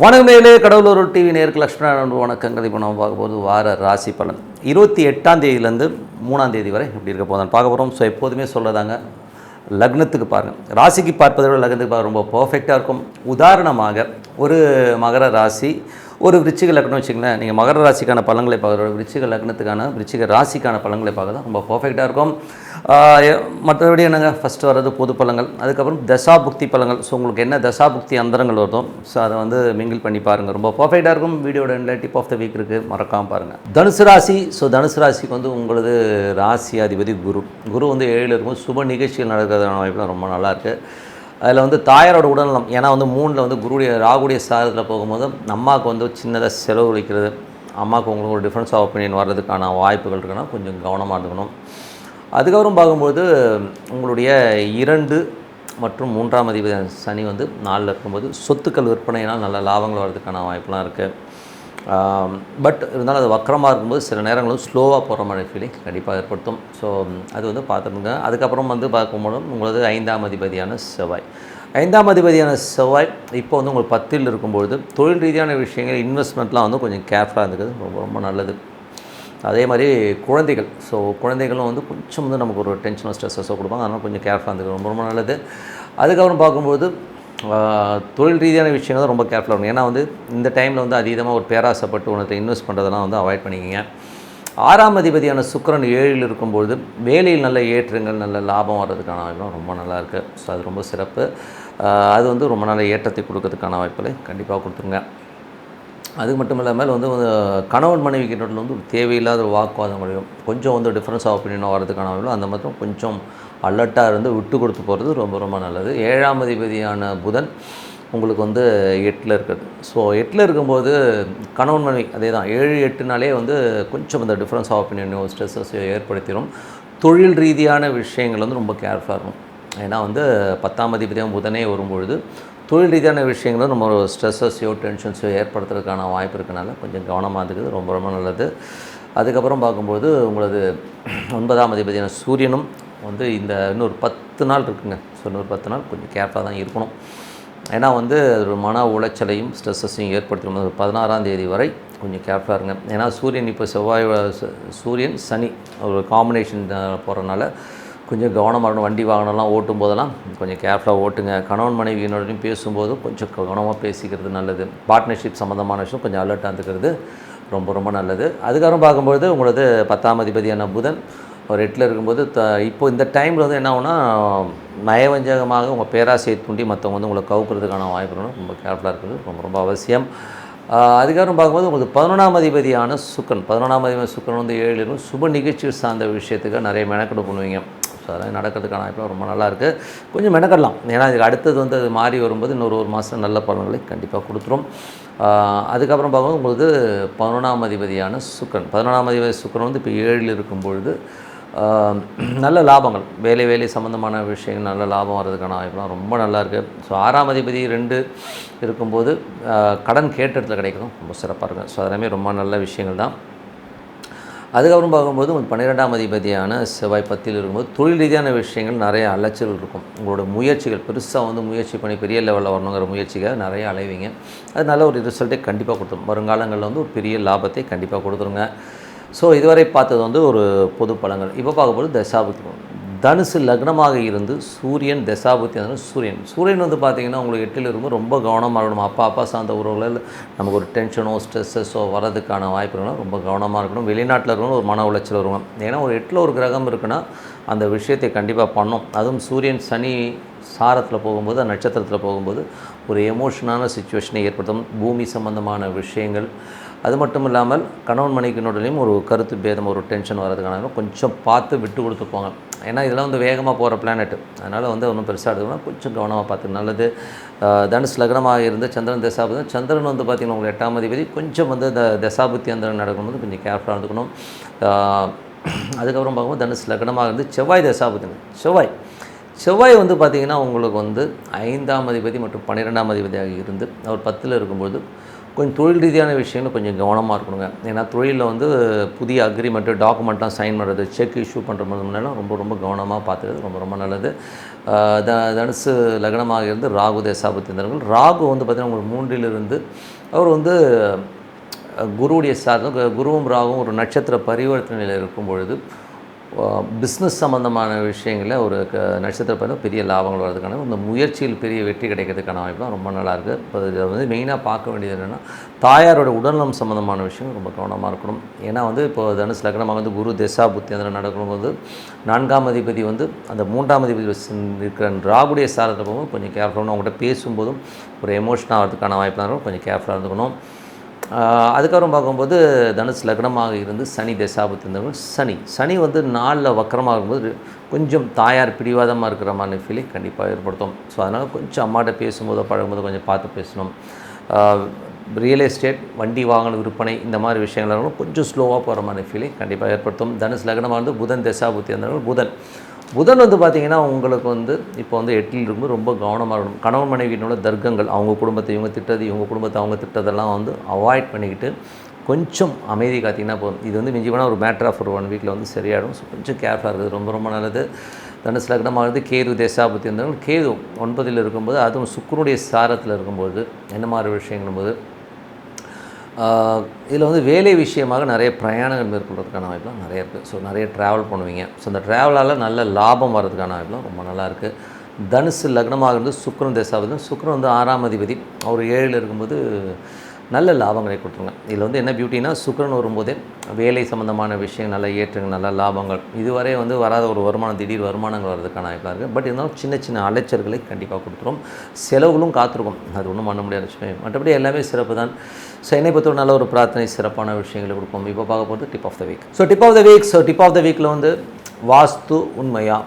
வணக்கமேலே கடவுளூர் TV நேருக்கு லக்ஷ்மணன் வணக்கங்கள். இப்போ நம்ம பார்க்க போகிறது வார ராசி பலன். இருபத்தி எட்டாம் தேதியிலேருந்து மூணாம் தேதி வரை இப்படி இருக்க போதான் பார்க்க போகிறோம் ஸோ எப்போதுமே சொல்லதாங்க லக்னத்துக்கு பாருங்கள் ராசிக்கு பார்ப்பதை விட லக்னத்துக்கு பார்க்க ரொம்ப பர்ஃபெக்டாக இருக்கும். உதாரணமாக ஒரு மகர ராசி ஒரு விருச்சிக லக்னம் வச்சுங்களேன் நீங்கள் மகர ராசிக்கான பலன்களை பார்க்குற விருச்சிக லக்னத்துக்கான விருச்சிக ராசிக்கான பலன்களை பார்க்க தான் ரொம்ப பர்ஃபெக்டாக இருக்கும். மற்றபடி என்னங்க? ஃபஸ்ட்டு வர்றது பொது பழங்கள் அதுக்கப்புறம் தசாபுக்தி பழங்கள் ஸோ உங்களுக்கு என்ன தசாபுக்தி அந்தரங்கள் வருதோ ஸோ அதை வந்து மிங்கிள் பண்ணி பாருங்கள் ரொம்ப பர்ஃபெக்டாக இருக்கும். வீடியோட எண்டில் டிப் ஆஃப் த வீக் இருக்குது மறக்காமல் பாருங்கள் தனுசு ராசி ஸோ தனுசு ராசிக்கு வந்து உங்களது ராசி அதிபதி குரு. குரு வந்து ஏழில் இருக்கும். சுப நிகழ்ச்சிகள் நடக்கிறதான வாய்ப்புலாம் ரொம்ப நல்லாயிருக்கு அதில் வந்து தாயாரோட உடல்நலம் ஏன்னா வந்து மூணில் வந்து குருடைய ராகுடைய சாரத்தில் போகும்போது அம்மாவுக்கு வந்து சின்னதாக செலவு அம்மாவுக்கு உங்களுக்கு ஒரு டிஃப்ரென்ஸ் ஆஃப் ஒப்பீனியன் வர்றதுக்கான வாய்ப்புகள் இருக்குன்னா கொஞ்சம் கவனமாக இருக்கணும். அதுக்கப்புறம் பார்க்கும்போது உங்களுடைய இரண்டு மற்றும் மூன்றாம் அதிபதி சனி வந்து நாளில் இருக்கும்போது சொத்துக்கள் விற்பனையினால் நல்ல லாபங்கள் வர்றதுக்கான வாய்ப்புலாம் இருக்குது பட் இருந்தாலும் அது வக்கரமாக இருக்கும்போது சில நேரங்களும் ஸ்லோவாக போகிற மாதிரி ஃபீலிங் கண்டிப்பாக ஏற்படுத்தும். ஸோ அது வந்து பார்த்துருங்க அதுக்கப்புறம் வந்து பார்க்கும்போது உங்களது ஐந்தாம் அதிபதியான செவ்வாய். ஐந்தாம் அதிபதியான செவ்வாய் இப்போ வந்து உங்களுக்கு பத்தில் இருக்கும்பொழுது தொழில் ரீதியான விஷயங்கள் இன்வெஸ்ட்மெண்ட்லாம் வந்து கொஞ்சம் கேர்ஃபுல்லாக இருந்துக்கிறது ரொம்ப ரொம்ப நல்லது. அதே மாதிரி குழந்தைகள். ஸோ குழந்தைகளும் வந்து கொஞ்சம் வந்து நமக்கு ஒரு டென்ஷனோ ஸ்ட்ரெஸ்ஸோ கொடுப்பாங்க. அதனால் கொஞ்சம் கேர்ஃபுல்லாக இருந்துக்கிறது ரொம்ப ரொம்ப நல்லது. அதுக்கப்புறம் பார்க்கும்போது தொழில் ரீதியான விஷயங்கள் தான் ரொம்ப கேர்ஃபுல்லாக இருக்கணும். ஏன்னா வந்து இந்த டைமில் வந்து அதீதமாக ஒரு பேராசைப்பட்டு உனக்கு இன்வெஸ்ட் பண்ணுறதெல்லாம் வந்து அவாய்ட் பண்ணிக்கிங்க. ஆறாம் அதிபதியான சுக்கிரன் ஏழில் இருக்கும்பொழுது வேலையில் நல்ல ஏற்றங்கள் நல்ல லாபம் வர்றதுக்கான வாய்ப்புலாம் ரொம்ப நல்லா இருக்குது ஸோ அது ரொம்ப சிறப்பு. அது வந்து ரொம்ப நல்ல ஏற்றத்தை கொடுக்கறதுக்கான வாய்ப்புகளை கண்டிப்பாக கொடுத்துருங்க. அது மட்டும் இல்லாமல் வந்து கணவன் மனைவி கிட்ட வந்து தேவையில்லாத ஒரு முடியும் கொஞ்சம் வந்து டிஃப்ரென்ஸ் ஆஃப் ஒப்பீனியனோ வரதுக்கான அந்த மாதிரி கொஞ்சம் அலர்ட்டாக இருந்து விட்டு கொடுத்து போகிறது ரொம்ப ரொம்ப நல்லது. ஏழாம் அதிபதியான புதன் உங்களுக்கு வந்து எட்டில் இருக்குது ஸோ எட்டில் இருக்கும்போது கணவன் மனைவி அதே தான் ஏழு எட்டுனாலே வந்து கொஞ்சம் இந்த டிஃப்ரென்ஸ் ஆஃப் ஒப்பீனியனோ ஸ்ட்ரெஸ்ஸஸ் ஏற்படுத்திடும் தொழில் ரீதியான விஷயங்கள் வந்து ரொம்ப கேர்ஃபுல்லாக இருக்கும் ஏன்னா வந்து பத்தாம் அதிபதியாக புதனே வரும்பொழுது தொழில் ரீதியான விஷயங்களும் நம்ம ஒரு ஸ்ட்ரெஸ்ஸஸையோ டென்ஷன்ஸோ ஏற்படுத்துறதுக்கான வாய்ப்பு இருக்கனால கொஞ்சம் கவனமாக இருக்குது ரொம்ப ரொம்ப நல்லது. அதுக்கப்புறம் பார்க்கும்போது உங்களது ஒன்பதாம் அதிபதியான சூரியனும் வந்து இந்த இன்னொரு பத்து நாள் இருக்குங்க. ஸோ இன்னொரு பத்து நாள் கொஞ்சம் கேர்ஃபுல்லாக தான் இருக்கணும். ஏன்னா வந்து அது ஒரு மன உளைச்சலையும் ஸ்ட்ரெஸ்ஸஸையும் ஏற்படுத்தும் ஒரு பதினாறாம் தேதி வரை கொஞ்சம் கேர்ஃபுல்லாக இருங்க. ஏன்னா சூரியன் இப்போ செவ்வாய் சூரியன் சனி ஒரு காம்பினேஷன் போகிறனால கொஞ்சம் கவனமாக இருக்கணும். வண்டி வாகனம்லாம் ஓட்டும் போதெல்லாம் கொஞ்சம் கேர்ஃபுல்லாக ஓட்டுங்க. கணவன் மனைவியினோடையும் பேசும்போதும் கொஞ்சம் கவனமாக பேசிக்கிறது நல்லது. பார்ட்னர்ஷிப் சம்மந்தமான விஷயம் கொஞ்சம் அலர்ட்டாக இருந்துக்கிறது ரொம்ப ரொம்ப நல்லது. அதுக்கப்புறம் பார்க்கும்பொழுது உங்களது பத்தாம் அதிபதியான புதன் ஒரு எட்டில் இருக்கும்போது த இப்போ இந்த டைமில் வந்து என்ன ஆகுனா நயவஞ்சகமாக உங்கள் பேராசையை தூண்டி மற்றவங்க வந்து உங்களை கவுக்கிறதுக்கான வாய்ப்பு ரொம்ப கேர்ஃபுல்லாக இருக்கிறது ரொம்ப ரொம்ப அவசியம். ஆஹ் அதுக்கப்புறம் பார்க்கும்போது உங்களுக்கு பதினொன்றாம் அதிபதியான சுக்கன் பதினொன்றாம் அதிபதி சுக்கன் வந்து ஏழு இருக்கும் சுப நிகழ்ச்சிகள் சார்ந்த விஷயத்துக்கு நிறைய மெனக்கெடு பண்ணுவீங்க. ஸோ அதெல்லாம் நடக்கிறதுக்கான வாய்ப்பு ரொம்ப நல்லாயிருக்கு. கொஞ்சம் மெனக்கடலாம். ஏன்னா இதுக்கு அடுத்தது வந்து அது மாறி வரும்போது இன்னொரு ஒரு மாதம் நல்ல பலன்களை கண்டிப்பாக கொடுத்துரும். அதுக்கப்புறம் பார்க்கும்போது உங்களுக்கு பதினொன்றாம் அதிபதியான சுக்கரன். பதினொன்றாம் அதிபதி சுக்கரன் வந்து இப்போ ஏழில் இருக்கும் பொழுது நல்ல லாபங்கள் வேலை வேலை சம்மந்தமான விஷயங்கள் நல்ல லாபம் வர்றதுக்கான வாய்ப்புலாம் ரொம்ப நல்லா இருக்குது ஸோ ஆறாம் அதிபதி ரெண்டு இருக்கும்போது கடன் கேட்ட இடத்துல கிடைக்கணும் ரொம்ப சிறப்பாக இருக்கும். ஸோ அதெல்லாமே ரொம்ப நல்ல விஷயங்கள் தான். அதுக்கப்புறம் பார்க்கும்போது உங்கள் பன்னிரெண்டாம் அதிபதியான செவ்வாய் பத்தியில் இருக்கும்போது தொழில் ரீதியான விஷயங்கள் நிறைய அலைச்சல் இருக்கும். உங்களோட முயற்சிகள் பெருசாக வந்து முயற்சி பண்ணி பெரிய லெவலில் வரணுங்கிற முயற்சிகள் நிறைய அலைவீங்க. அது நல்ல ஒரு ரிசல்ட்டை கண்டிப்பாக கொடுத்துரும். வருங்காலங்களில் வந்து ஒரு பெரிய லாபத்தை கண்டிப்பாக கொடுத்துருங்க. ஸோ இதுவரை பார்த்தது வந்து ஒரு பொது பழங்கள் இப்போ பார்க்கும்போது தசாபுத்தி தனுசு லக்னமாக இருந்து சூரியன் தசாபுத்தி வந்து சூரியன். சூரியன் வந்து பார்த்தீங்கன்னா உங்களுக்கு எட்டில் இருக்கும்போது ரொம்ப கவனமாக இருக்கணும். அப்பா அப்பா சார்ந்த உறவுகளில் நமக்கு ஒரு டென்ஷனோ ஸ்ட்ரெஸ்ஸஸோ வரதுக்கான வாய்ப்பு இருக்கணும் ரொம்ப கவனமாக இருக்கணும். வெளிநாட்டில் இருக்கணும் ஒரு மன உளைச்சல் வருவாங்க. ஏன்னா ஒரு எட்டில் ஒரு கிரகம் இருக்குன்னா அந்த விஷயத்தை கண்டிப்பாக பண்ணும். அதுவும் சூரியன் சனி சாரத்தில் போகும்போது அந்த நட்சத்திரத்தில் போகும்போது ஒரு எமோஷனான சுச்சுவேஷனை ஏற்படுத்தும். பூமி சம்பந்தமான விஷயங்கள் அது மட்டும் இல்லாமல் கணவன் மனைவிக்கினோடலையும் ஒரு கருத்து பேதம் ஒரு டென்ஷன் வர்றதுக்கான கொஞ்சம் பார்த்து விட்டு கொடுத்து போங்க ஏன்னா இதெல்லாம் வந்து வேகமாக போகிற பிளானெட் அதனால் வந்து ஒன்றும் பெருசாக எடுத்துக்கணும் கொஞ்சம் கவனமாக பார்த்து நல்லது. தனுஷ் லக்னமாக இருந்து சந்திரன் தசாபதி. சந்திரன் வந்து பார்த்திங்கன்னா உங்களுக்கு எட்டாம் அதிபதி. கொஞ்சம் வந்து இந்த தசாபுத்தி அந்த நடக்கும்போது கொஞ்சம் கேர்ஃபுல்லாக இருந்துக்கணும். அதுக்கப்புறம் பார்க்கும்போது தனுஷ் லக்னமாக இருந்து செவ்வாய் தசாபுத்தி செவ்வாய். செவ்வாய் வந்து பார்த்திங்கன்னா உங்களுக்கு வந்து ஐந்தாம் அதிபதி மற்றும் பன்னிரெண்டாம் அதிபதியாக இருந்து அவர் பத்தில் இருக்கும்போது கொஞ்சம் தொழில் ரீதியான விஷயங்கள் கொஞ்சம் கவனமாக இருக்கணுங்க. ஏன்னா தொழிலில் வந்து புதிய அக்ரிமெண்ட்டு டாக்குமெண்ட்லாம் சைன் பண்ணுறது செக் இஷ்யூ பண்ணுற முன்னெல்லாம் ரொம்ப ரொம்ப கவனமாக பார்த்துக்கிறது ரொம்ப ரொம்ப நல்லது. த தனுசு லக்னமாக இருந்து ராகு தேசாபத்தியந்தர்கள் ராகு வந்து பார்த்திங்கன்னா உங்களுக்கு மூன்றிலிருந்து அவர் வந்து குருவுடைய சார்ந்த குருவும் ராகும் ஒரு நட்சத்திர பரிவர்த்தனையில் இருக்கும் பொழுது பிஸ்னஸ் சம்மந்தமான விஷயங்களில் ஒரு க நட்சத்திர பயணம் பெரிய லாபங்கள் வர்றதுக்கான இந்த முயற்சியில் பெரிய வெற்றி கிடைக்கிறதுக்கான வாய்ப்புலாம் ரொம்ப நல்லாயிருக்கு இப்போ இதில் வந்து மெயினாக பார்க்க வேண்டியது என்னென்னா தாயாரோட உடல்நலம் சம்மந்தமான விஷயம் ரொம்ப கவனமாக இருக்கணும். ஏன்னா வந்து இப்போ தனுசு லக்னமாக வந்து குரு திசா புத்தி அதில் நடக்கும்போது நான்காம் அதிபதி வந்து அந்த மூன்றாம் அதிபதி வச்சு இருக்கிற ராகுடைய சாரத்தில் போகும்போது கொஞ்சம் கேர்ஃபுல்லாக அவங்ககிட்ட பேசும்போதும் ஒரு எமோஷனாக ஆகிறதுக்கான வாய்ப்புலாம் இருக்கும். கொஞ்சம் கேர்ஃபுல்லாக இருந்துக்கணும். அதுக்கப்புறம் பார்க்கும்போது தனுஷ் லக்னமாக இருந்து சனி தசாபத்தி இருந்தவங்க சனி. சனி வந்து நாளில் வக்கரமாக இருக்கும்போது கொஞ்சம் தாயார் பிடிவாதமாக இருக்கிற மாதிரி ஃபீலிங் கண்டிப்பாக ஏற்படுத்தும். ஸோ அதனால் கொஞ்சம் அம்மாட்ட பேசும்போதோ பழகும்போது கொஞ்சம் பார்த்து பேசணும். ரியல் எஸ்டேட் வண்டி வாகன விற்பனை இந்த மாதிரி விஷயங்கள் கொஞ்சம் ஸ்லோவாக போகிற மாதிரி ஃபீலிங் கண்டிப்பாக ஏற்படுத்தும். தனுஷ் லக்னமாக வந்து புதன் தசாபுத்தி இருந்தவங்க புதன். புதன் வந்து பார்த்திங்கன்னா உங்களுக்கு வந்து இப்போ வந்து எட்டில் இருக்கும்போது ரொம்ப கவனமாக இருக்கணும். கணவன் மனைவியினோட தர்க்கங்கள் அவங்க குடும்பத்தை இவங்க திட்டது இவங்க குடும்பத்தை அவங்க திட்டதெல்லாம் வந்து அவாய்ட் பண்ணிக்கிட்டு கொஞ்சம் அமைதி காத்திங்கன்னா போதும். இது வந்து மிஞ்சி போனால் ஒரு மேட்ரு ஆஃப் ஒரு ஒன் வீக்கில் வந்து சரியாயிடும். ஸோ கொஞ்சம் கேர்ஃபுல்லாக இருக்குது ரொம்ப ரொம்ப நல்லது. தனுசு லக்னமானது கேது தேசாபத்தி இருந்தாலும் கேது ஒன்பதில் இருக்கும்போது அதுவும் சுக்கரனுடைய சாரத்தில் இருக்கும்போது என்ன மாதிரி விஷயங்களும் போது இதில் வந்து வேலை விஷயமாக நிறைய பிரயாணங்கள் மேற்கொள்றதுக்கான வாய்ப்புலாம் நிறைய இருக்குது ஸோ நிறைய ட்ராவல் பண்ணுவீங்க. ஸோ அந்த ட்ராவலால் நல்ல லாபம் வர்றதுக்கான வாய்ப்புலாம் ரொம்ப நல்லாயிருக்கு தனுசு லக்னமாக இருந்து சுக்கரன் தேசாவது சுக்கரன் வந்து ஆறாம் அதிபதி. அவர் ஏழில் இருக்கும்போது நல்ல லாபங்களை கொடுத்துருங்க. இதில் வந்து என்ன பியூட்டினா சுக்கரன் வரும்போதே வேலை சம்மந்தமான விஷயம் நல்ல ஏற்றங்கள் நல்ல லாபங்கள். இதுவரை வந்து வராத ஒரு வருமானம் திடீர் வருமானங்கள் வரதுக்கான வாய்ப்பாக இருக்குது பட் இருந்தாலும் சின்ன சின்ன அலைச்சல்களை கண்டிப்பாக கொடுத்துரும். செலவுகளும் காத்திருக்கும். அது ஒன்றும் பண்ண முடியாத விஷயம் மற்றபடி எல்லாமே சிறப்பு தான். ஸோ என்னை பொறுத்த நல்ல ஒரு பிரார்த்தனை சிறப்பான விஷயங்களை கொடுப்போம் இப்போ பார்க்க போகிறது tip of the week so tip of the week so tip of the வீக்கில் வந்து வாஸ்து உண்மையா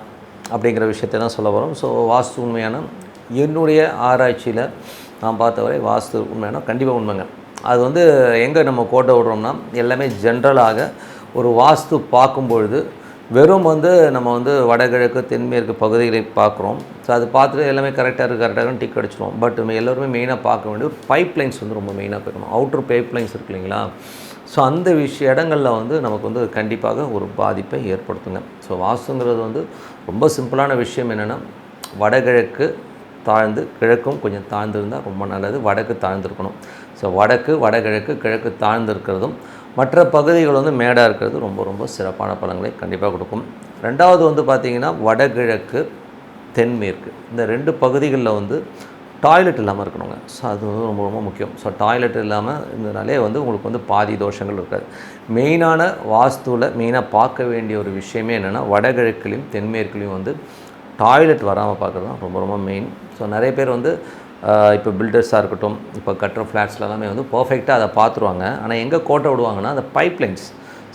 அப்படிங்கிற விஷயத்தை தான் சொல்ல வரோம். ஸோ வாஸ்து உண்மையான என்னுடைய ஆராய்ச்சியில் நான் பார்த்தவரை வாஸ்து உண்மைன்னா கண்டிப்பாக உண்மைங்க. அது வந்து எங்கே நம்ம கோட்டை விடுறோம்னா எல்லாமே ஜென்ரலாக ஒரு வாஸ்து பார்க்கும் பொழுது வெறும் வந்து நம்ம வந்து வடகிழக்கு தென்மேற்கு பகுதிகளை பார்க்குறோம். ஸோ அது பார்த்துட்டு எல்லாமே கரெக்டாக இருக்குது கரெக்டாக டிக் அடிச்சிடுவோம். பட் எல்லோருமே மெயினாக பார்க்க வேண்டிய ஒரு பைப் லைன்ஸ் வந்து ரொம்ப மெயினாக போய்க்கணும் அவுட்ரு பைப் லைன்ஸ் இருக்கு இல்லைங்களா? ஸோ அந்த விஷய இடங்களில் வந்து நமக்கு வந்து கண்டிப்பாக ஒரு பாதிப்பை ஏற்படுத்துங்க. ஸோ வாஸ்துங்கிறது வந்து ரொம்ப சிம்பிளான விஷயம் என்னென்னா வடகிழக்கு தாழ்ந்து கிழக்கும் கொஞ்சம் தாழ்ந்து இருந்தால் ரொம்ப நல்லது. வடக்கு தாழ்ந்திருக்கணும். ஸோ வடக்கு வடகிழக்கு கிழக்கு தாழ்ந்திருக்கிறதும் மற்ற பகுதிகள் வந்து மேடாக இருக்கிறது ரொம்ப ரொம்ப சிறப்பான பலன்களை கண்டிப்பாக கொடுக்கும். ரெண்டாவது வந்து பார்த்திங்கன்னா வடகிழக்கு தென்மேற்கு. இந்த ரெண்டு பகுதிகளில் வந்து டாய்லெட் இல்லாமல் இருக்கணுங்க. ஸோ அது வந்து ரொம்ப ரொம்ப முக்கியம். ஸோ டாய்லெட் இல்லாமல் இருந்தனாலே வந்து உங்களுக்கு வந்து பாதி தோஷங்கள் இருக்காது. மெயினான வாஸ்துவில் மெயினாக பார்க்க வேண்டிய ஒரு விஷயமே என்னென்னா வடகிழக்குலையும் தென்மேற்குலையும் வந்து டாய்லெட் வராமல் பார்க்குறது தான் ரொம்ப ரொம்ப மெயின் ஸோ நிறைய பேர் வந்து இப்போ பில்டர்ஸாக இருக்கட்டும் இப்போ கட்டுற ஃப்ளாட்ஸ்ல எல்லாமே வந்து பர்ஃபெக்டாக அதை பார்த்துருவாங்க. ஆனால் எங்கே கோட்டை விடுவாங்கன்னா அந்த பைப் லைன்ஸ்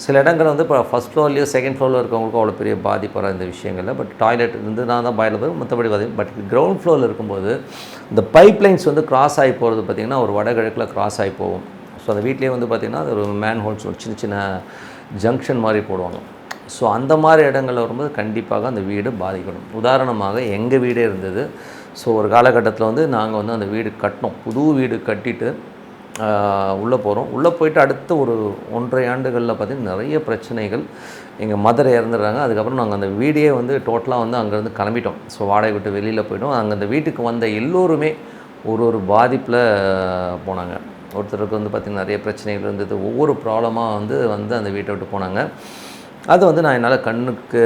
சில இடங்கள் வந்து இப்போ ஃபஸ்ட் ஃப்ளோர்லேயோ செகண்ட் ஃப்ளோரில் இருக்கவங்களுக்கும் அவ்வளோ பெரிய பாதிப்பு வர இந்த விஷயங்களில். பட் டாய்லெட் இருந்து நான் தான் பாயில் போய் மற்றபடி பாதி பட் கிரவுண்ட் ஃப்ளோரில் இருக்கும்போது இந்த பைப் லைன்ஸ் வந்து கிராஸ் ஆகி போகிறது பார்த்திங்கன்னா ஒரு வடகிழக்கில் கிராஸ் ஆகி போகும். ஸோ அந்த வீட்லேயே வந்து பார்த்திங்கன்னா அது ஒரு மேன் ஹோல்ஸ் ஒரு சின்ன சின்ன ஜங்ஷன் மாதிரி போடுவாங்க. ஸோ அந்த மாதிரி இடங்கள்ல வரும்போது கண்டிப்பாக அந்த வீடு பாதிக்கணும். உதாரணமாக எங்கள் வீடே இருந்தது. ஸோ ஒரு காலகட்டத்தில் வந்து நாங்கள் வந்து அந்த வீடு கட்டினோம். புது வீடு கட்டிட்டு உள்ளே போகிறோம் உள்ளே போயிட்டு அடுத்த ஒரு ஒன்றரை ஆண்டுகளில் பார்த்திங்கன்னா நிறைய பிரச்சனைகள் எங்கள் மதர் இறந்துடுறாங்க. அதுக்கப்புறம் நாங்கள் அந்த வீடே வந்து டோட்டலாக வந்து அங்கேருந்து கிளம்பிட்டோம். ஸோ வாடகை விட்டு வெளியில் போயிட்டோம். அங்கே அந்த வீட்டுக்கு வந்த எல்லோருமே ஒரு ஒரு பாதிப்பில் போனாங்க. ஒருத்தருக்கு வந்து பார்த்திங்கன்னா நிறைய பிரச்சனைகள் இருந்தது. ஒவ்வொரு ப்ராப்ளமாக வந்து வந்து அந்த வீட்டை விட்டு போனாங்க. அது வந்து நான் என்னால் கண்ணுக்கு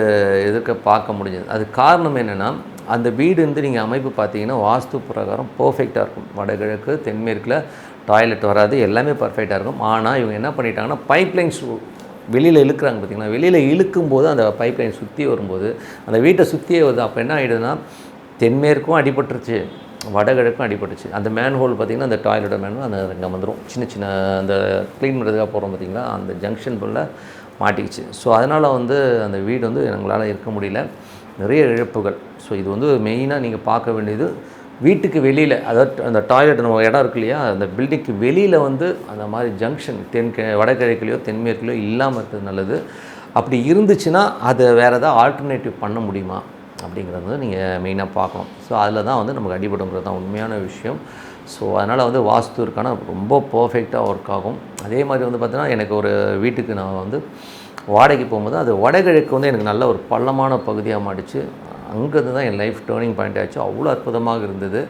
எதிர்க்க பார்க்க முடிஞ்சது. அது காரணம் என்னென்னா அந்த வீடு வந்து நீங்கள் அமைப்பு பார்த்தீங்கன்னா வாஸ்து பிரகாரம் பர்ஃபெக்டாக இருக்கும். வடகிழக்கு தென்மேற்கில் டாய்லெட் வராது எல்லாமே பர்ஃபெக்டாக இருக்கும். ஆனால் இவங்க என்ன பண்ணிட்டாங்கன்னா பைப் வெளியில் இழுக்கிறாங்க பார்த்தீங்கன்னா வெளியில் இழுக்கும்போது அந்த பைப் லைன் சுற்றி வரும்போது அந்த வீட்டை சுற்றியே வருது. அப்போ என்ன ஆகிடுதுன்னா தென்மேற்கும் அடிபட்டுருச்சு வடகிழக்கும் அடிபட்டுச்சு. அந்த மேன் ஹோல் பார்த்திங்கன்னா அந்த டாய்லெட்டோட மேன்ஹோல் அந்த இங்கே வந்துடும் சின்ன சின்ன அந்த க்ளீன் பண்ணுறதுக்காக போகிறோம் பார்த்தீங்களா? அந்த ஜங்ஷன் போல் மாட்டிக்கிச்சு. ஸோ அதனால் வந்து அந்த வீடு வந்து எங்களால் இருக்க முடியல. நிறைய இழப்புகள். ஸோ இது வந்து மெயினாக நீங்கள் பார்க்க வேண்டியது வீட்டுக்கு வெளியில் அதாவது அந்த டாய்லெட் நம்ம இடம் இருக்கு இல்லையா அந்த பில்டிங்க்கு வெளியில் வந்து அந்த மாதிரி ஜங்ஷன் தென் வடகிழக்குலையோ தென்மேற்குலையோ இல்லாமல் இருக்கிறது நல்லது. அப்படி இருந்துச்சுன்னா அதை வேறு ஏதாவது ஆல்டர்னேட்டிவ் பண்ண முடியுமா? அப்படிங்கிறது வந்து நீங்கள் மெயினாக பார்க்கணும். ஸோ அதில் தான் வந்து நமக்கு அடிபடுங்கிறது தான் உண்மையான விஷயம். ஸோ அதனால் வந்து வாஸ்து இருக்கான ரொம்ப பர்ஃபெக்டாக ஒர்க் ஆகும். அதே மாதிரி வந்து பார்த்தீங்கன்னா எனக்கு ஒரு வீட்டுக்கு நான் வந்து வாடகைக்கு போகும்போது அது வடகிழக்கு வந்து எனக்கு நல்ல ஒரு பள்ளமான பகுதியாக மாட்டிச்சு. அங்கேருந்து தான் என் லைஃப் டேர்னிங் பாயிண்ட் ஆச்சு. அவ்வளோ அற்புதமாக இருந்தது.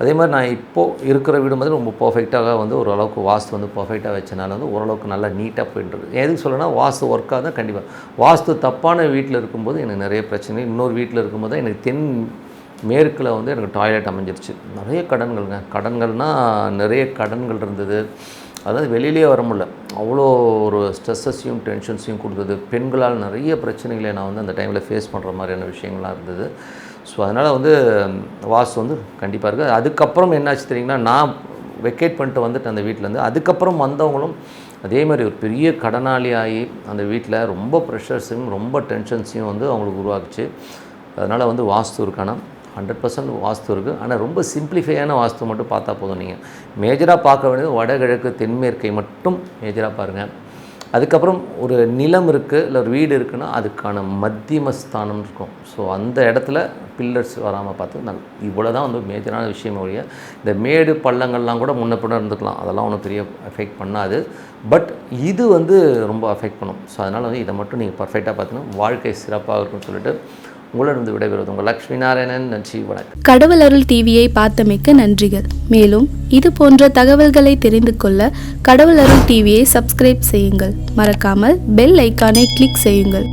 அதே மாதிரி நான் இப்போது இருக்கிற வீடு மாதிரி ரொம்ப பர்ஃபெக்டாக வந்து ஓரளவுக்கு வாஸ்து வந்து பர்ஃபெக்டாக வச்சனால வந்து ஓரளவுக்கு நல்லா நீட்டாக போயிட்டுருக்கு எதுக்கு சொல்லணும்னா வாஸ்து ஒர்க்காக தான் கண்டிப்பாக வாஸ்து தப்பான வீட்டில் இருக்கும்போது எனக்கு நிறைய பிரச்சனை இன்னொரு வீட்டில் இருக்கும்போது தான் எனக்கு தென் மேற்கில் வந்து எனக்கு டாய்லெட் அமைஞ்சிருச்சு. நிறைய கடன்கள்ங்க. கடன்கள்னால் நிறைய கடன்கள் இருந்தது. அதாவது வெளியிலே வர முடியல. அவ்வளோ ஒரு ஸ்ட்ரெஸ்ஸஸையும் டென்ஷன்ஸையும் கொடுத்தது. பெண்களால் நிறைய பிரச்சனைகளை நான் வந்து அந்த டைமில் ஃபேஸ் பண்ணுற மாதிரியான விஷயங்கள்லாம் இருந்தது. ஸோ அதனால் வந்து வாஸ்து வந்து கண்டிப்பாக இருக்குது அதுக்கப்புறம் என்னாச்சு தெரியுங்கன்னா நான் வெக்கேட் பண்ணிட்டு வந்துட்டு அந்த வீட்டிலேருந்து அதுக்கப்புறம் வந்தவங்களும் அதே மாதிரி ஒரு பெரிய கடனாளி ஆகி அந்த வீட்டில் ரொம்ப ப்ரெஷர்ஸையும் ரொம்ப டென்ஷன்ஸையும் வந்து அவங்களுக்கு உருவாக்குச்சு. அதனால் வந்து வாஸ்து இருக்கான ஹண்ட்ரட் பர்சன்ட் வாஸ்து இருக்குது ஆனால் ரொம்ப சிம்பிளிஃபையான வாஸ்து மட்டும் பார்த்தா போதும் நீங்கள் மேஜராக பார்க்க வேண்டியது வடகிழக்கு தென்மேற்கை மட்டும் மேஜராக பாருங்கள் அதுக்கப்புறம் ஒரு நிலம் இருக்குது இல்லை ஒரு வீடு இருக்குன்னா அதுக்கான மத்தியம ஸ்தானம் இருக்கும். ஸோ அந்த இடத்துல பில்லர்ஸ் வராமல் பார்த்து நல் இவ்வளோ தான் வந்து மேஜரான விஷயம் ஒழிய இந்த மேடு பள்ளங்கள்லாம் கூட முன்ன பின்ன இருந்துக்கலாம். அதெல்லாம் ஒன்றும் பெரிய எஃபெக்ட் பண்ணாது. பட் இது வந்து ரொம்ப அஃபெக்ட் பண்ணும். ஸோ அதனால் வந்து இதை மட்டும் நீங்கள் பர்ஃபெக்டாக பார்த்தீங்கன்னா வாழ்க்கை சிறப்பாக இருக்கும்னு சொல்லிட்டு உங்களிடம் விடைபெறுவது உங்கள் லக்ஷ்மி நாராயணன். நன்றி வணக்கம். கடவுள் அருள் டிவியை பார்த்தமைக்க நன்றிகள். மேலும் இது போன்ற தகவல்களை தெரிந்து கொள்ள கடவுள் அருள் டிவியை சப்ஸ்கிரைப் செய்யுங்கள். மறக்காமல் பெல் ஐக்கானை கிளிக் செய்யுங்கள்.